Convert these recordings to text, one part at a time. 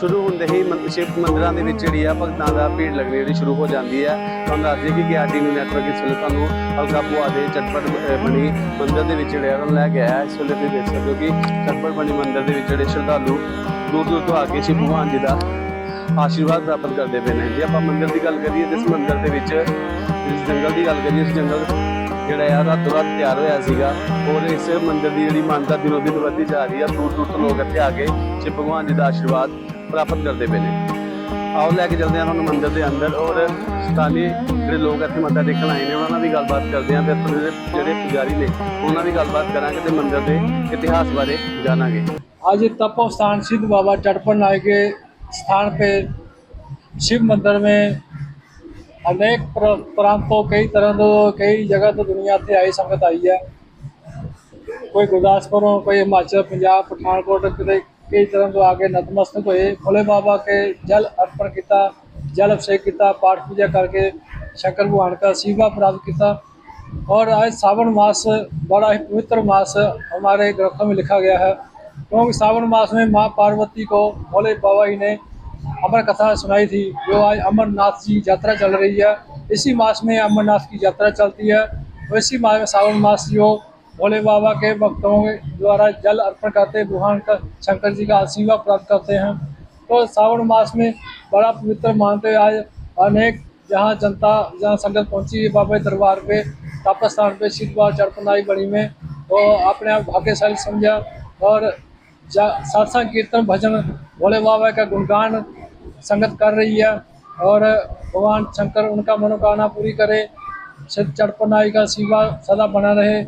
ਸ਼ੁਰੂ ਹੁੰਦੇ ਹੀ ਮੰ- ਸ਼ਿਵ ਮੰਦਰਾਂ ਦੇ ਵਿੱਚ ਜਿਹੜੀ ਆ ਭਗਤਾਂ ਦਾ ਭੀੜ ਲੱਗਣੀ ਜਿਹੜੀ ਸ਼ੁਰੂ ਹੋ ਜਾਂਦੀ ਹੈ ਤੁਹਾਨੂੰ ਦੱਸ ਦਈਏ ਕਿ ਗਿਆਟੀ ਨੂੰ ਨੈਟਵਰਕ ਇਸ ਵੇਲੇ ਤੁਹਾਨੂੰ ਹਲਕਾ ਪੁਆ ਦੇ ਚਟਪਟ ਅਹ, ਬਣੀ ਮੰਦਿਰ ਦੇ ਵਿੱਚ ਜਿਹੜਾ ਤੁਹਾਨੂੰ ਲੈ ਕੇ ਆਇਆ। ਹੈ। ਇਸ ਵੇਲੇ ਤੁਸੀਂ ਦੇਖ ਸਕਦੇ ਹੋ ਕਿ ਚਟਪਟ ਬਣੀ ਮੰਦਿਰ ਦੇ ਵਿੱਚ ਜਿਹੜੇ ਸ਼ਰਧਾਲੂ ਦੂਰ ਦੂਰ ਤੋਂ ਆ ਕੇ ਸ਼ਿਵ ਭਗਵਾਨ ਜੀ ਦਾ ਆਸ਼ੀਰਵਾਦ ਪ੍ਰਾਪਤ ਕਰਦੇ ਪਏ ਨੇ। ਜੇ ਆਪਾਂ ਮੰਦਿਰ ਦੀ ਗੱਲ ਕਰੀਏ ਤਾਂ ਇਸ ਮੰਦਿਰ ਦੇ ਵਿੱਚ ਇਸ ਜੰਗਲ ਦੀ ਗੱਲ ਕਰੀਏ ਇਸ ਜੰਗਲ ਜਿਹੜਾ ਆ ਰਾਤੋਂ ਰਾਤ ਤਿਆਰ ਹੋਇਆ ਸੀਗਾ। ਔਰ ਇਸ ਮੰਦਿਰ ਦੀ ਜਿਹੜੀ ਮਾਨਤਾ ਦਿਨੋਂ ਦਿਨ ਵੱਧਦੀ ਜਾ ਰਹੀ ਆ। ਦੂਰ ਦੂਰ ਤੋਂ ਲੋਕ ਇੱਥੇ ਆ ਕੇ ਸ਼ਿਵ ਭਗਵਾਨ ਜੀ ਦਾ ਆਸ਼ੀਰਵਾਦ ਪ੍ਰਾਪਤ ਕਰਦੇ ਪਏ ਨੇ ਆਓ ਲੈ ਕੇ ਚੱਲਦੇ ਹਾਂ ਤੁਹਾਨੂੰ ਮੰਦਿਰ ਦੇ ਅੰਦਰ ਔਰ ਸਥਾਨੀ ਜਿਹੜੇ ਲੋਕ ਇੱਥੇ ਮੱਥਾ ਟੇਕਣ ਆਏ ਨੇ ਉਹਨਾਂ ਨਾਲ ਵੀ ਗੱਲਬਾਤ ਕਰਦੇ ਹਾਂ ਤੇ ਇੱਥੋਂ ਦੇ ਜਿਹੜੇ ਪੁਜਾਰੀ ਨੇ ਉਹਨਾਂ ਵੀ ਗੱਲਬਾਤ ਕਰਾਂਗੇ ਤੇ ਮੰਦਿਰ ਦੇ ਇਤਿਹਾਸ ਬਾਰੇ ਜਾਣਾਂਗੇ आज तपो स्थान सिद्ध बाबा चटपन नाय के स्थान पे शिव मंदिर में अनेक प्र- प्रांतों कई तरह तो कई जगह तो दुनिया से आई संगत आई है कोई गुरदासपुरों कोई हिमाचल पंजाब पठानकोट किते कई तरह तो आगे नतमस्तक हुए। भोले बाबा के जल अर्पण किया, जल अभिषेक किया, पाठ पूजा करके शंकर भगवान का आशीर्वाद प्राप्त किया। और आज सावन मास बड़ा ही पवित्र मास हमारे ग्रंथों में लिखा गया है। क्योंकि सावन मास में माँ पार्वती को भोले बाबा जी ने अमर कथा सुनाई थी, जो आज अमरनाथ जी यात्रा चल रही है। इसी मास में अमरनाथ की यात्रा चलती है। और इसी मास में सावन मास जो भोले बाबा के भक्तों के द्वारा जल अर्पण करते भगवान का, शंकर जी का आशीर्वाद प्राप्त करते हैं। तो सावन मास में बड़ा पवित्र मानते आज अनेक जहाँ जनता जहाँ संगत पहुँची है बाबा दरबार पे तप स्थान पे शिव बाबा चरपनाई बड़ी में। वो अपने आप भाग्यशाली समझा और सत्संग कीर्तन भजन भोले बाबा का गुणगान संगत कर रही है और भगवान शंकर उनका मनोकामना पूरी करे। चढ़पनाई का सेवा सदा बना रहे।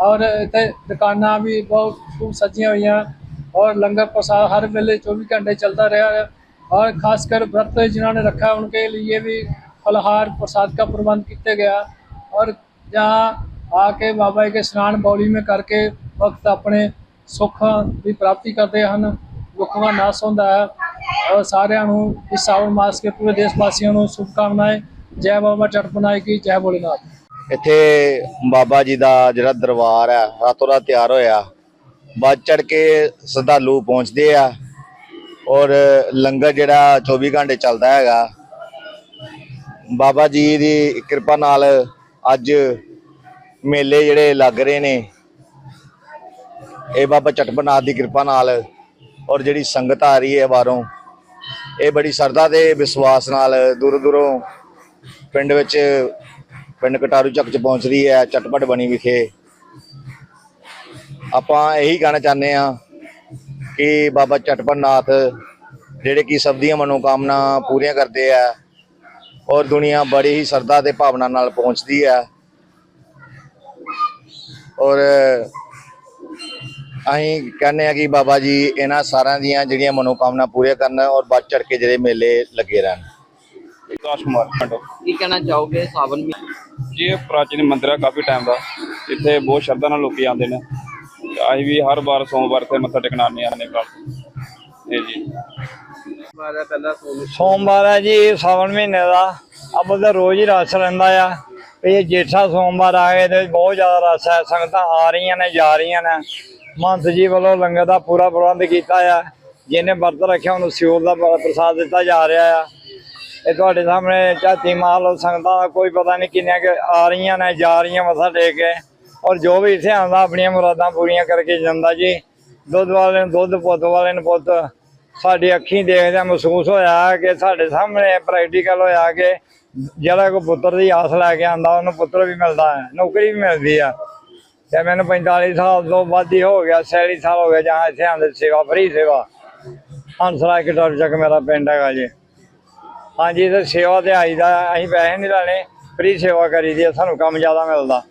ਔਰ ਇੱਥੇ ਦੁਕਾਨਾਂ ਵੀ ਬਹੁਤ ਖੂਬ ਸਜੀਆਂ ਹੋਈਆਂ ਔਰ ਲੰਗਰ ਪ੍ਰਸਾਦ ਹਰ ਵੇਲੇ 24 ਘੰਟੇ ਚੱਲਦਾ ਰਿਹਾ ਹੈ। ਔਰ ਖਾਸ ਕਰ ਵਰਤ व्रत जिन्होंने ने रखा उनके लिए भी फलहार प्रसाद का प्रबंध किया गया और जहाँ आके बाबा के स्नान बौली में ਕਰਕੇ भक्त ਆਪਣੇ ਸੁੱਖ ਦੀ ਪ੍ਰਾਪਤੀ ਕਰਦੇ ਹਨ। ਦੁੱਖਾਂ ਦਾ ਨਾਸ ਹੁੰਦਾ ਹੈ। ਔਰ ਸਾਰਿਆਂ ਨੂੰ ਇਸ ਸਾਵਣ ਮਾਸ ਕੇ ਪੂਰੇ ਦੇਸ਼ ਵਾਸੀਆਂ ਨੂੰ ਸ਼ੁਭਕਾਮਨਾਵਾਂ। ਜੈ ਬਾਬਾ ਚੜਪਨਾਏ ਕੀ ਜੈ ਭੋਲੇਨਾਥ। ਇੱਥੇ ਬਾਬਾ ਜੀ ਦਾ ਜਿਹੜਾ ਦਰਬਾਰ ਹੈ ਰਾਤੋਂ ਰਾਤ ਤਿਆਰ ਹੋਇਆ। ਵੱਧ ਚੜ ਕੇ ਸ਼ਰਧਾਲੂ ਪਹੁੰਚਦੇ ਆ ਔਰ ਲੰਗਰ ਜਿਹੜਾ 24 ਘੰਟੇ ਚੱਲਦਾ ਹੈਗਾ। ਬਾਬਾ ਜੀ ਦੀ ਕਿਰਪਾ ਨਾਲ ਅੱਜ ਮੇਲੇ ਜਿਹੜੇ ਲੱਗ ਰਹੇ ਨੇ। ਇਹ ਬਾਬਾ ਚਟਪਨਾਥ ਦੀ ਕਿਰਪਾ ਨਾਲ ਔਰ ਜਿਹੜੀ ਸੰਗਤ ਆ ਰਹੀ ਹੈ ਬਾਹਰੋਂ, ਇਹ ਬੜੀ ਸਰਦਾ ਤੇ ਵਿਸ਼ਵਾਸ ਨਾਲ ਦੂਰੋਂ ਦੂਰੋਂ ਪਿੰਡ ਵਿੱਚ ਪਿੰਡ ਕਟਾਰੂ ਚੱਕ ਚ ਪਹੁੰਚਦੀ ਹੈ, ਚਟਪਟ ਬਣੀ ਵਿਖੇ। ਆਪਾਂ ਇਹੀ ਕਹਿਣਾ ਚਾਹੁੰਦੇ ਆ ਕਿ ਬਾਬਾ ਚਟਪਟ ਨਾਥ ਜਿਹੜੇ ਕਿ ਸਭ ਦੀਆਂ ਮਨੋਕਾਮਨਾ ਪੂਰੀਆਂ ਕਰਦੇ ਆ ਔਰ ਦੁਨੀਆ ਬੜੀ ਹੀ ਸਰਦਾ ਤੇ ਭਾਵਨਾ ਨਾਲ ਪਹੁੰਚਦੀ ਹੈ ਔਰ ਅਸੀਂ ਕਹਿੰਦੇ ਆ ਕਿ ਬਾਬਾ ਜੀ ਇਹਨਾਂ ਸਾਰਿਆਂ ਦੀਆਂ ਜਿਹੜੀਆਂ ਮਨੋਕਾਮਨਾ ਪੂਰੀਆਂ ਕਰਨ ਔਰ ਵੱਧ ਚੜ ਕੇ ਜਿਹੜੇ ਮੇਲੇ ਲੱਗੇ ਰਹਿਣ। ਵਿਕਾਸ ਕੁਮਾਰ ਪਿੰਡ। ਕੀ ਕਹਿਣਾ ਚਾਹੋਗੇ ਸਾਵਨ ਮਹੀਨੇ? ਜੀ ਇਹ ਪ੍ਰਾਚੀਨ ਮੰਦਿਰ ਹੈ ਕਾਫੀ ਟਾਈਮ ਦਾ। ਇੱਥੇ ਬਹੁਤ ਸ਼ਰਧਾ ਨਾਲ ਲੋਕੀ ਆਉਂਦੇ ਨੇ। ਅਸੀਂ ਵੀ ਹਰ ਵਾਰ ਸੋਮਵਾਰ ਤੇ ਮੱਥਾ ਟੇਕਣ ਆਉਂਦੇ ਹਾਂ ਨੇ ਇਹ ਜੀ। ਪਹਿਲਾਂ ਸੋਮਵਾਰ ਹੈ ਜੀ ਸਾਵਣ ਮਹੀਨੇ ਦਾ। ਅਬ ਤਾਂ ਰੋਜ਼ ਹੀ ਰਸ਼ ਰਹਿੰਦਾ ਆ। ਇਹ ਜੇਠਾ ਸੋਮਵਾਰ ਆ ਗਏ ਤੇ ਬਹੁਤ ਜ਼ਿਆਦਾ ਰਸ਼ ਹੈ ਸੰਗਤਾਂ ਆ ਰਹੀਆਂ ਨੇ ਜਾ ਰਹੀਆਂ ਨੇ। ਮਹੰਤ ਜੀ ਵੱਲੋਂ ਲੰਗਰ ਦਾ ਪੂਰਾ ਪ੍ਰਬੰਧ ਕੀਤਾ ਆ। ਜਿਹਨੇ ਵਰਤ ਰੱਖਿਆ ਉਹਨੂੰ ਸਿਓਰ ਦਾ ਪ੍ਰਸਾਦ ਦਿੱਤਾ ਜਾ ਰਿਹਾ ਆ। ਇਹ ਤੁਹਾਡੇ ਸਾਹਮਣੇ ਝਾਤੀ ਮਾਰ ਸੰਗਤਾਂ ਦਾ ਕੋਈ ਪਤਾ ਨਹੀਂ ਕਿੰਨੀਆਂ ਕਿ ਆ ਰਹੀਆਂ ਨੇ, ਜਾ ਰਹੀਆਂ ਮੱਥਾ ਟੇਕ ਕੇ। ਔਰ ਜੋ ਵੀ ਇੱਥੇ ਆਉਂਦਾ ਆਪਣੀਆਂ ਮੁਰਾਦਾਂ ਪੂਰੀਆਂ ਕਰਕੇ ਜਾਂਦਾ ਜੀ, ਦੁੱਧ ਵਾਲੇ ਨੂੰ ਦੁੱਧ, ਪੁੱਤ ਵਾਲੇ ਨੂੰ ਪੁੱਤ ਸਾਡੀ ਅੱਖੀਂ ਦੇਖਦਿਆਂ ਮਹਿਸੂਸ ਹੋਇਆ ਕਿ ਸਾਡੇ ਸਾਹਮਣੇ ਪ੍ਰੈਕਟੀਕਲ ਹੋਇਆ ਕਿ ਜਿਹੜਾ ਕੋ ਪੁੱਤਰ ਦੀ ਆਸ ਲੈ ਕੇ ਆਂਦਾ ਉਹਨੂੰ ਪੁੱਤਰ ਵੀ ਮਿਲਦਾ ਹੈ, ਨੌਕਰੀ ਵੀ ਮਿਲਦੀ ਆ। ਤੇ ਮੈਨੂੰ 45 ਸਾਲ ਤੋਂ ਵੱਧ ਹੀ ਹੋ ਗਿਆ 40 ਸਾਲ ਹੋ ਗਿਆ, ਜਾਂ ਇੱਥੇ ਆਂਦੇ ਸੇਵਾ, ਫਰੀ ਸੇਵਾ। ਹੰਸਰਾਜ ਕਿਟਾਰ ਚੱਕ ਮੇਰਾ ਪਿੰਡ ਹੈਗਾ ਜੀ। ਹਾਂਜੀ, ਤੇ ਸੇਵਾ ਤੇ ਆਈਦਾ, ਅਸੀਂ ਪੈਸੇ ਨਹੀਂ ਲੈਣੇ, ਫਰੀ ਸੇਵਾ ਕਰੀਦੀ ਆ, ਸਾਨੂੰ ਕੰਮ ਜ਼ਿਆਦਾ ਮਿਲਦਾ।